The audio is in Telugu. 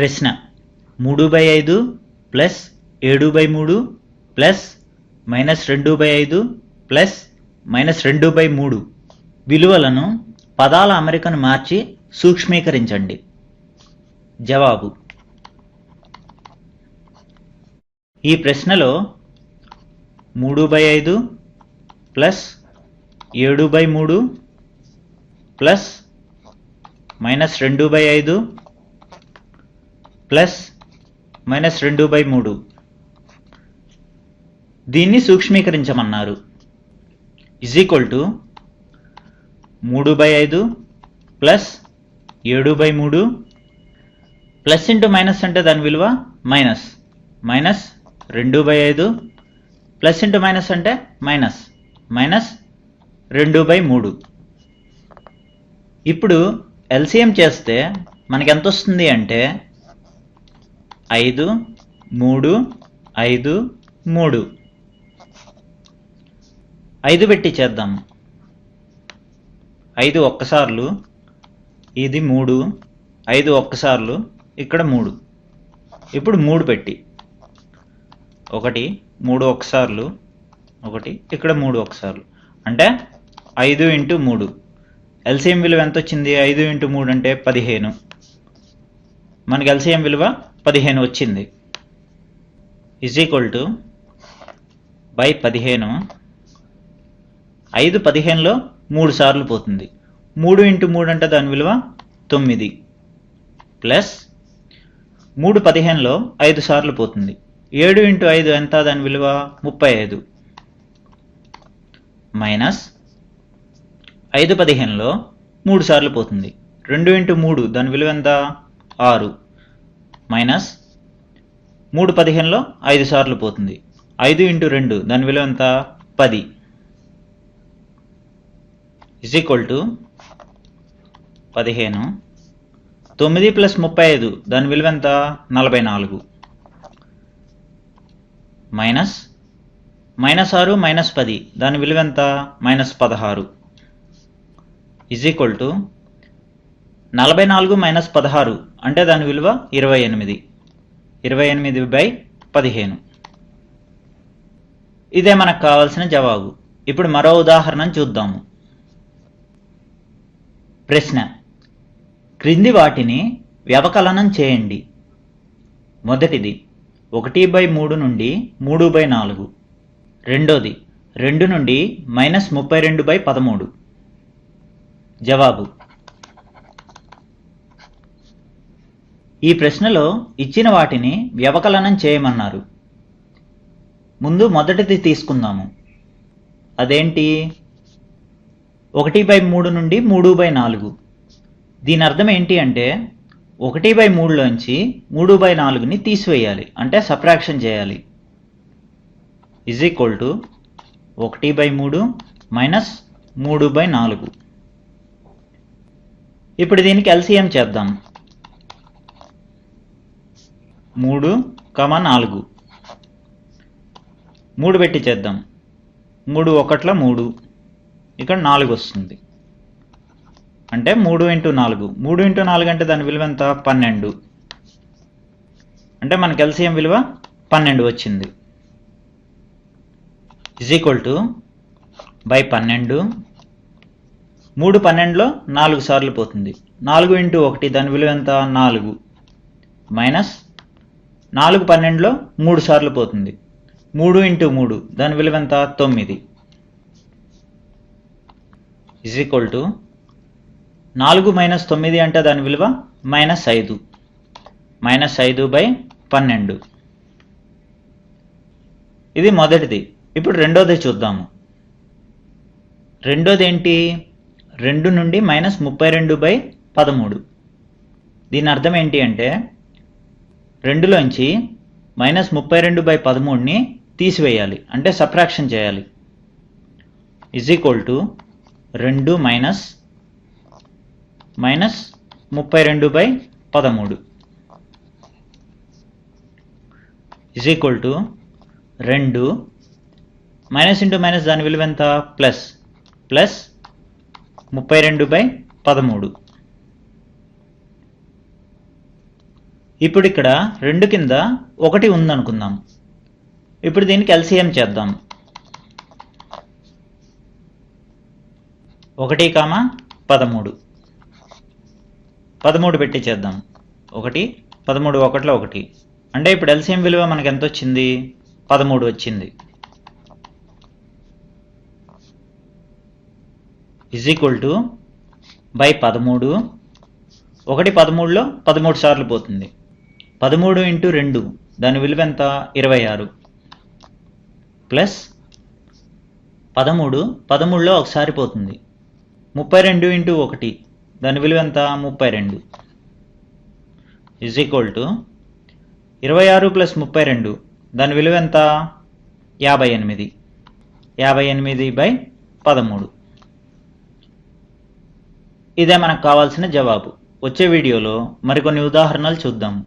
ప్రశ్న. మూడు బై ఐదు ప్లస్ ఏడు బై మూడు ప్లస్ మైనస్ రెండు బై ఐదు ప్లస్ మైనస్ రెండు బై మూడు. విలువలను పదాల అమరికను మార్చి సూక్ష్మీకరించండి. జవాబు. ఈ ప్రశ్నలో మూడు బై ఐదు ప్లస్ ఏడు బై మూడు ప్లస్ మైనస్ రెండు బై ఐదు ప్లస్ మైనస్ రెండు బై మూడు. దీన్ని సూక్ష్మీకరించమన్నారు. ఇజ్ ఈక్వల్ టు మూడు బై ఐదు ప్లస్ ఏడు బై మూడు ప్లస్ ఇంటూ మైనస్ అంటే దాని విలువ మైనస్. మైనస్ రెండు బై ఐదు ప్లస్ ఇంటూ మైనస్ అంటే మైనస్. మైనస్ రెండు బై మూడు. ఇప్పుడు ఎల్సిఎం చేస్తే మనకి ఎంత వస్తుంది అంటే ఐదు మూడు ఐదు మూడు. ఐదు పెట్టి చేద్దాం. ఐదు ఒక్కసార్లు ఇది మూడు ఐదు ఒక్కసార్లు ఇక్కడ మూడు. ఇప్పుడు మూడు పెట్టి. ఒకటి మూడు ఒకసార్లు ఒకటి ఇక్కడ మూడు ఒకసార్లు అంటే ఐదు ఇంటూ మూడు. ఎల్సిఎం విలువ ఎంత వచ్చింది ఐదు ఇంటూ మూడు అంటే పదిహేను. మనకి ఎల్సిఎం విలువ పదిహేను వచ్చింది. ఇజ్ ఈక్వల్ టు బై పదిహేను. ఐదు పదిహేనులో మూడు సార్లు పోతుంది. మూడు ఇంటూ మూడు అంటే దాని విలువ తొమ్మిది. ప్లస్ మూడు పదిహేనులో ఐదు సార్లు పోతుంది. ఏడు ఇంటూ ఐదు ఎంత? దాని విలువ ముప్పై ఐదు. మైనస్ ఐదు పదిహేనులో మూడు సార్లు పోతుంది. రెండు ఇంటూ మూడు దాని విలువ ఎంత? ఆరు. మైనస్ మూడు పదిహేనులో ఐదు సార్లు పోతుంది. ఐదు ఇంటూ రెండు దాని విలువ ఎంత? పది. ఇజ్ ఈక్వల్ టు పదిహేను. తొమ్మిది ప్లస్ ముప్పై ఐదు దాని విలువ ఎంత? నలభై నాలుగు. మైనస్ మైనస్ ఆరు మైనస్ పది దాని విలువ ఎంత? మైనస్ పదహారు. ఇజ్ ఈక్వల్ టు నలభై నాలుగు మైనస్ పదహారు అంటే దాని విలువ ఇరవై ఎనిమిది. ఇరవై ఎనిమిది బై పదిహేను. ఇదే మనకు కావాల్సిన జవాబు. ఇప్పుడు మరో ఉదాహరణ చూద్దాము. ప్రశ్న. క్రింది వాటిని వ్యవకలనం చేయండి. మొదటిది ఒకటి బై మూడు నుండి మూడు బై నాలుగు. రెండోది రెండు నుండి మైనస్ ముప్పై రెండు బై పదమూడు. జవాబు. ఈ ప్రశ్నలో ఇచ్చిన వాటిని వ్యవకలనం చేయమన్నారు. ముందు మొదటిది తీసుకుందాము. అదేంటి? ఒకటి బై మూడు నుండి మూడు బై నాలుగు. దీని అర్థం ఏంటి అంటే ఒకటి బై మూడులోంచి మూడు బై నాలుగుని తీసివేయాలి అంటే సప్రాక్షన్ చేయాలి. ఇజ్ ఈక్వల్ టు ఒకటి బై మూడు మైనస్ మూడు బై నాలుగు. ఇప్పుడు దీనికి ఎల్సిఎం చేద్దాం. మూడు కమ నాలుగు. మూడు పెట్టి చేద్దాం. మూడు ఒకట్ల మూడు. ఇక్కడ నాలుగు వస్తుంది. అంటే మూడు ఇంటూ నాలుగు. మూడు ఇంటూ నాలుగు అంటే దాని విలువ ఎంత? పన్నెండు. అంటే మనకి ఎల్సిఎం విలువ పన్నెండు వచ్చింది. ఇజ్ ఈక్వల్ టు బై పన్నెండు. మూడు పన్నెండులో నాలుగు సార్లు పోతుంది. నాలుగు ఇంటూ ఒకటి దాని విలువ ఎంత? నాలుగు. మైనస్ నాలుగు పన్నెండులో మూడు సార్లు పోతుంది. మూడు ఇంటూ మూడు దాని విలువ ఎంత? తొమ్మిది. ఇజ్ ఈక్వల్ టు నాలుగు మైనస్ తొమ్మిది అంటే దాని విలువ మైనస్ ఐదు. మైనస్ ఐదు బై పన్నెండు. ఇది మొదటిది. ఇప్పుడు రెండోది చూద్దాము. రెండోది ఏంటి? రెండు నుండి మైనస్ ముప్పై రెండు బై పదమూడు. దీని అర్థం ఏంటి అంటే రెండులోంచి మైనస్ ముప్పై రెండు బై పదమూడుని తీసివేయాలి. అంటే సప్రాక్షన్ చేయాలి. ఇజ్ ఈక్వల్ టు రెండు మైనస్ మైనస్ ముప్పై రెండు బై పదమూడు. ఇజ్ ఈక్వల్ టు రెండు మైనస్ ఇంటూ మైనస్ దాని విలువ ఎంత? ప్లస్. ప్లస్ ముప్పై రెండు బై పదమూడు. ఇప్పుడు ఇక్కడ రెండు కింద ఒకటి ఉందనుకుందాం. ఇప్పుడు దీనికి ఎల్సిఎం చేద్దాం. ఒకటి కామ పదమూడు. పదమూడు పెట్టి చేద్దాం. ఒకటి పదమూడు ఒకటిలో ఒకటి. అంటే ఇప్పుడు ఎల్సిఎం విలువ మనకు ఎంత వచ్చింది? పదమూడు వచ్చింది. ఇజ్ ఈక్వల్ టు బై పదమూడు. ఒకటి పదమూడులో పదమూడు సార్లు పోతుంది. పదమూడు ఇంటూ రెండు దాని విలువ ఎంత? ఇరవై ఆరు. ప్లస్ పదమూడు పదమూడులో ఒకసారి పోతుంది. ముప్పై రెండు ఇంటూ ఒకటి దాని విలువ ఎంత? ముప్పై రెండు. ఈజ్ ఈక్వల్ టు ఇరవై ఆరు ప్లస్ ముప్పై రెండు దాని విలువ ఎంత? యాభై ఎనిమిది. యాభై ఎనిమిది బై పదమూడు. ఇదే మనకు కావాల్సిన జవాబు. వచ్చే వీడియోలో మరికొన్ని ఉదాహరణలు చూద్దాం.